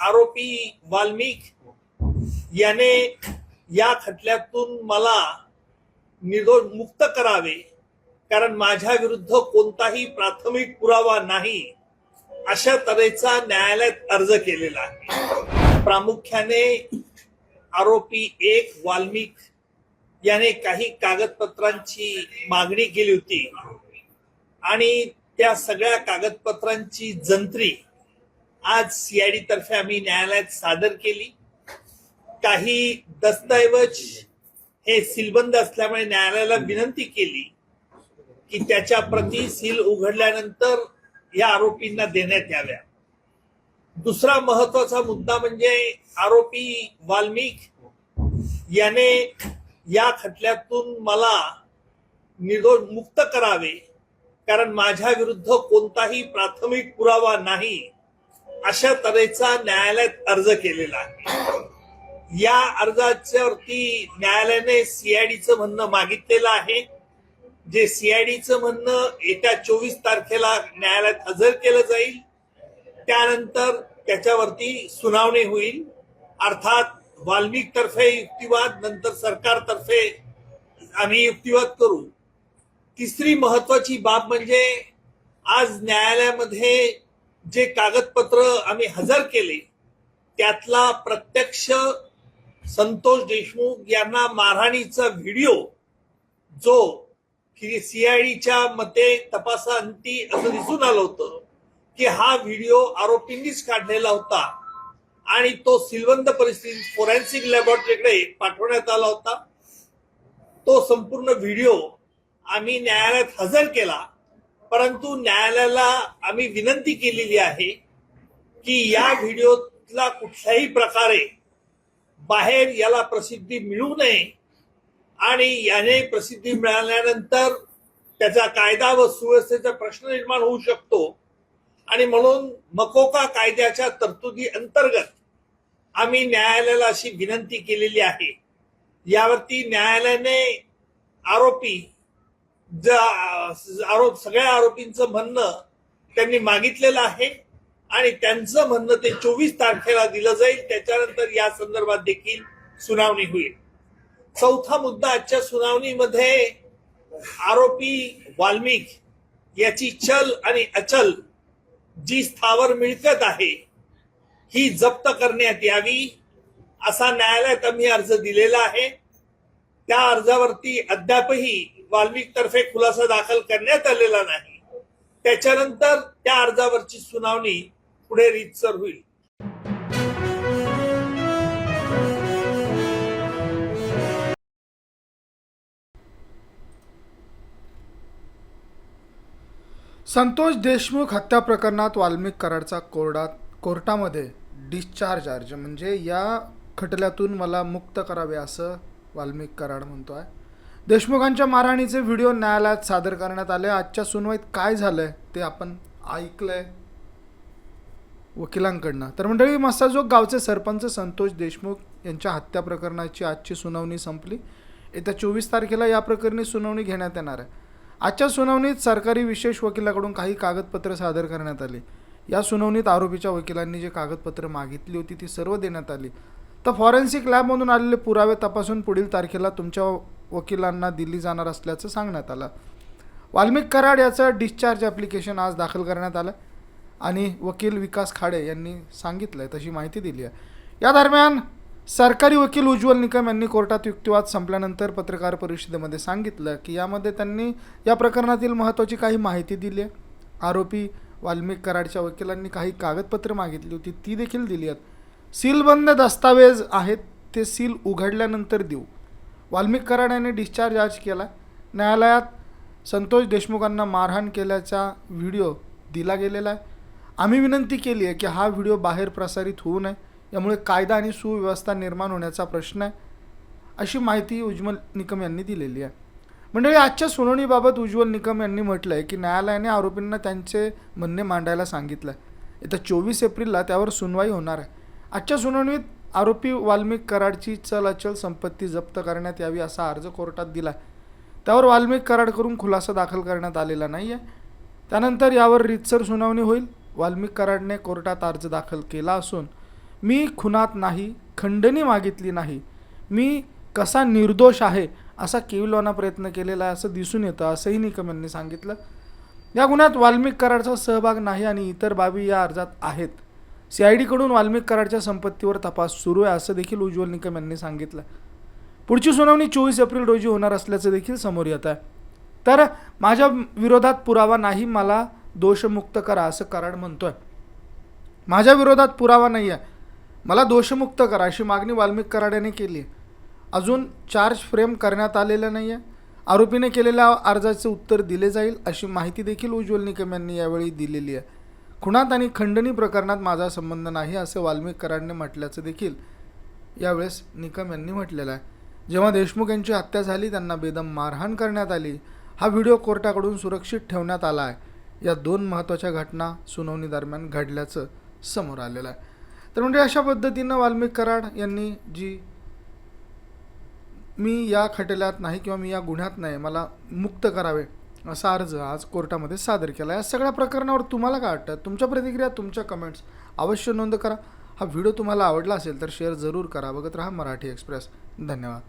आरोपी वाल्मिक याने या खटल्यातून मला निर्दोष मुक्त करावे. कारण माझ्या विरुद्ध कोणताही प्राथमिक पुरावा नाही अशा तऱ्हेचा न्यायालयात अर्ज केलेला आहे. प्रामुख्याने आरोपी एक वाल्मिक याने काही कागदपत्रांची मागणी केली होती. आणि त्या सगळ्या कागदपत्रांची जंत्री आज सीआयडी तर्फे आम्ही न्यायालयात सादर केली. काही दस्तऐवज हे सीलबंद असल्यामुळे न्यायालयाला विनंती केली की त्याच्या प्रती सील उघडल्यानंतर या आरोपींना देण्यात याव्या. दुसरा महत्त्वाचा मुद्दा म्हणजे आरोपी वाल्मिक याने या खटल्यातून मला निर्दोष मुक्त करावे कारण माझ्या विरुद्ध कोणताही प्राथमिक पुरावा नाही. अशा तऱ्हेचा न्यायालयात अर्ज केलेला आहे. या अर्जाच्यावरती न्यायालयाने सीआयडीचं म्हणणं मागितलेलं आहे. जे सीआयडीचं म्हणणं येत्या चोवीस तारखेला न्यायालयात हजर केलं जाईल त्यानंतर त्याच्यावरती सुनावणी होईल. अर्थात वाल्मिक तर्फे युक्तिवाद नंतर सरकारतर्फे आम्ही युक्तिवाद करू. तिसरी महत्वाची बाब म्हणजे आज न्यायालयामध्ये जे कागदपत्र आम्ही हजर केले त्यातला प्रत्यक्ष संतोष देशमुख यांना मारहाणीचा व्हिडिओ जो सीआयडीच्या मते तपासांती असं दिसून आलं होतं की हा व्हिडिओ आरोपींनीच काढलेला होता. आणि तो सिलवंद परिस्थितीत फोरेन्सिक लॅबोरेटरीकडे पाठवण्यात आला होता. तो संपूर्ण व्हिडिओ आम्ही न्यायालयात हजर केला. परंतु न्यायालयाला आम्ही विनंती केलेली आहे की या व्हिडिओला कुठल्याही प्रकारे बाहेर याला प्रसिद्धी मिळू नये आणि याने प्रसिद्धी मिळाल्यानंतर त्याचा कायदा व सुव्यवस्थेचा प्रश्न निर्माण होऊ शकतो. आणि म्हणून मकोका कायद्याच्या तरतुदी अंतर्गत आम्ही न्यायालयाला अशी विनंती केलेली आहे. यावरती न्यायालयाने आरोपी आरोप सगळ्या आरोपींचं म्हणणं त्यांनी मागितलेलं आहे आणि त्यांचं म्हणणं ते चोवीस तारखेला दिलं जाईल. त्याच्यानंतर या संदर्भात देखील सुनावणी होईल. चौथा मुद्दा आजच्या सुनावणीमध्ये आरोपी वाल्मिक याची चल आणि अचल जी स्थावर मिळकत आहे ही जप्त करण्यात यावी असा न्यायालयात आम्ही अर्ज दिलेला आहे. त्या अर्जावरती अद्यापही वाल्मिक तर्फे खुलासा दाखल करण्यात आलेला नाही. त्याच्यानंतर त्या अर्जावरची सुनावणी पुढे रीतसर होईल. संतोष देशमुख हत्या प्रकरणात वाल्मिक कराडचा कोर्टात कोर्टामध्ये डिस्चार्ज अर्ज. म्हणजे या खटल्यातून मला मुक्त करावे असं वाल्मिक कराड म्हणतो आहे. देशमुखांच्या मारहाणीचे व्हिडिओ न्यायालयात सादर करण्यात आले. आजच्या सुनवाईत काय झालंय ते आपण ऐकलंय वकिलांकडनं. तर मंडळी मस्ताजोग गावचे सरपंच संतोष देशमुख यांच्या हत्या प्रकरणाची आजची सुनावणी संपली. येत्या चोवीस तारखेला या प्रकरणी सुनावणी घेण्यात येणार आहे. आजच्या सुनावणीत सरकारी विशेष वकिलाकडून काही कागदपत्र सादर करण्यात आली. या सुनावणीत आरोपीच्या वकिलांनी जे कागदपत्र मागितली होती ती सर्व देण्यात आली. तर फॉरेन्सिक लॅबमधून आलेले पुरावे तपासून पुढील तारखेला तुमच्या वकिलांना दिली जाणार असल्याचं सांगण्यात आलं. वाल्मिक कराड याचं डिस्चार्ज ॲप्लिकेशन आज दाखल करण्यात आलं आणि वकील विकास खाडे यांनी सांगितलं आहे तशी माहिती दिली आहे या दरम्यान सरकारी वकील उज्ज्वल निकम यांनी कोर्टात युक्तिवाद संपल्यानंतर पत्रकार परिषदेमध्ये सांगितलं की यामध्ये त्यांनी या प्रकरणातील महत्त्वाची काही माहिती दिली आहे आरोपी वाल्मिक कराडच्या वकिलांनी काही कागदपत्र मागितली होती ती देखील दिली आहेत सीलबंद दस्तावेज आहेत ते सील उघडल्यानंतर देऊ. वाल्मिक कराड डिस्चार्ज आज केला. न्यायालयात संतोष देशमुखांना मारहाण केल्याचा व्हिडिओ दिला गेलेला आहे. आम्ही विनंती केली आहे की हा व्हिडिओ बाहेर प्रसारित होऊ नये. यामुळे कायदा आणि सुव्यवस्था निर्माण होण्याचा प्रश्न आहे. अशी माहिती उज्ज्वल निकम यांनी दिलेली आहे. मंडळी आजच्या सुनावणीबाबत उज्ज्वल निकम यांनी म्हटलं आहे की न्यायालयाने आरोपींना त्यांचे म्हणणे मांडायला सांगितलं आहे येत्या चोवीस एप्रिलला त्यावर सुनवाई होणार आहे. आजच्या सुनावणीत आरोपी वाल्मिक कराडची चल अचल संपत्ती जप्त करण्यात यावी असा अर्ज कोर्टात दिला आहे त्यावर वाल्मिक कराडकडून खुलासा दाखल करण्यात आलेला नाही आहे त्यानंतर यावर रीतसर सुनावणी होईल. वाल्मिक कराडने कोर्टात अर्ज दाखल केला असून मी खुनात नाही खंडणी मागितली नाही मी कसा निर्दोष आहे असा केविलवाना प्रयत्न केलेला आहे असं दिसून येतं असंही निकम यांनी सांगितलं. या गुन्ह्यात वाल्मिक कराडचा सहभाग नाही आणि इतर बाबी या अर्जात आहेत. सी आय डीकडून वाल्मिक कराडच्या संपत्तीवर तपास सुरू आहे असं देखील उज्ज्वल निकम यांनी सांगितलं. पुढची सुनावणी चोवीस एप्रिल रोजी होणार असल्याचं देखील समोर येत आहे. तर माझ्या विरोधात पुरावा नाही मला दोषमुक्त करा असं कराड म्हणतोय. माझ्या विरोधात पुरावा नाही आहे मला दोषमुक्त करा अशी मागणी वाल्मिक कराड्याने केली आहे अजून चार्ज फ्रेम करण्यात आलेलं नाही आहे आरोपीने केलेल्या अर्जाचे उत्तर दिले जाईल अशी माहिती देखील उज्ज्वल निकम यांनी यावेळी दिलेली आहे. खुणात आणि खंडणी प्रकरणात माझा संबंध नाही असं वाल्मिक कराडने म्हटल्याचं देखील यावेळेस निकम यांनी म्हटलेलं आहे. जेव्हा देशमुख यांची हत्या झाली त्यांना बेदम मारहाण करण्यात आली. हा व्हिडिओ कोर्टाकडून सुरक्षित ठेवण्यात आला आहे. या दोन महत्त्वाच्या घटना सुनावणी दरम्यान घडल्याचं समोर आलेलं आहे. तर म्हणजे अशा पद्धतीनं वाल्मिक कराड यांनी जी मी या खटल्यात नाही किंवा मी या गुन्ह्यात नाही मला मुक्त करावे असा अर्ज आज कोर्टामध्ये सादर केला. या सगळ्या प्रकरणावर तुम्हाला काय वाटतं? तुमच्या प्रतिक्रिया तुमच्या कमेंट्स अवश्य नोंद करा. हा व्हिडिओ तुम्हाला आवडला असेल तर शेअर जरूर करा. बघत राहा मराठी एक्सप्रेस धन्यवाद.